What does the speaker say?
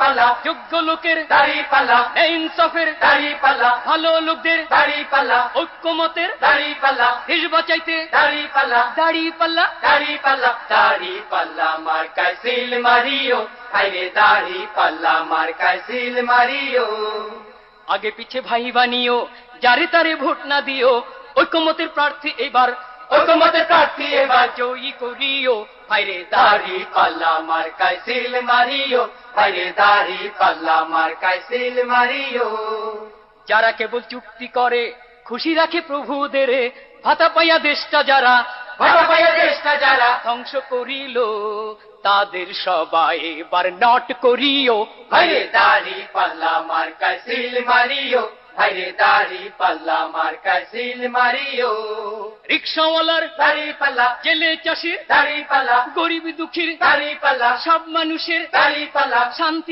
পাল্লা যোগ্য লোকের দাড়ি পাল্লা ইনসাফের দাড়ি পাল্লা ভালো লোকদের দাড়ি পাল্লা ঐক্যমতের দাড়ি পাল্লা দেশ বাঁচাইতে দাড়ি পাল্লা দাড়ি পাল্লা দাড়ি পাল্লা দাড়ি পাল্লা মার্কায় সিল মারিও। হাইরে দাড়ি পাল্লা মার্কায় সিল মারিও। আগে পিছে ভাই বানিও যারে তারে ভোট না দিও। ঐক্যমতের প্রার্থী এবার ঐকমতের প্রার্থী এবার জয়ী করিও, ভাইরে দাড়ি পাল্লা মার্কায় সিল মারিও হাইরে দাড়ি পাল্লা মার্কায় সিল মারিও। যারা কেবল চুক্তি করে, খুশি রাখে প্রভুদের, ভাতা পাইয়া দেশটা যারা ভাটা পাইয়া দেশটা যারা ধ্বংস করিল, তাদের সবাই এবার নট করিও, ভাইরে দাড়ি পাল্লা মার্কায় সিল মারিও। ভাইরে দাড়ি পাল্লা মার্কায় সিল মারিও। রিক্সাওয়ালার দাড়ি পাল্লা জেলে চাষির দাড়ি পাল্লা গরিব দুঃখীর দাড়ি পাল্লা সব মানুষের দাড়ি পাল্লা। শান্তি